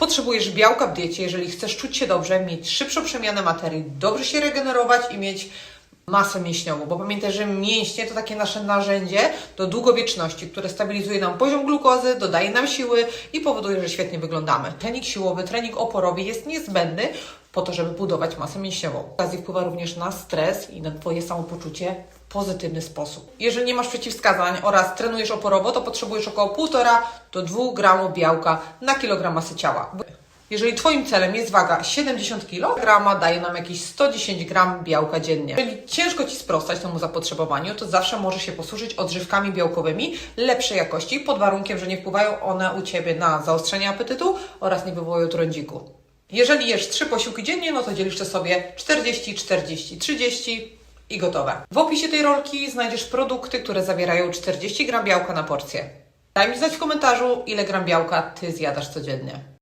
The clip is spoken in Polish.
Potrzebujesz białka w diecie, jeżeli chcesz czuć się dobrze, mieć szybszą przemianę materii, dobrze się regenerować i mieć masę mięśniową, bo pamiętaj, że mięśnie to takie nasze narzędzie do długowieczności, które stabilizuje nam poziom glukozy, dodaje nam siły i powoduje, że świetnie wyglądamy. Trening siłowy, trening oporowy jest niezbędny po to, żeby budować masę mięśniową. Okazji wpływa również na stres i na Twoje samopoczucie w pozytywny sposób. Jeżeli nie masz przeciwwskazań oraz trenujesz oporowo, to potrzebujesz około 1,5 do 2 gramów białka na kilogram masy ciała. Jeżeli Twoim celem jest waga 70 kg, daje nam jakieś 110 gram białka dziennie. Jeżeli ciężko Ci sprostać temu zapotrzebowaniu, to zawsze możesz się posłużyć odżywkami białkowymi lepszej jakości, pod warunkiem, że nie wpływają one u Ciebie na zaostrzenie apetytu oraz nie wywołują trądziku. Jeżeli jesz 3 posiłki dziennie, no to dzielisz to sobie 40, 40, 30 i gotowe. W opisie tej rolki znajdziesz produkty, które zawierają 40 gram białka na porcję. Daj mi znać w komentarzu, ile gram białka Ty zjadasz codziennie.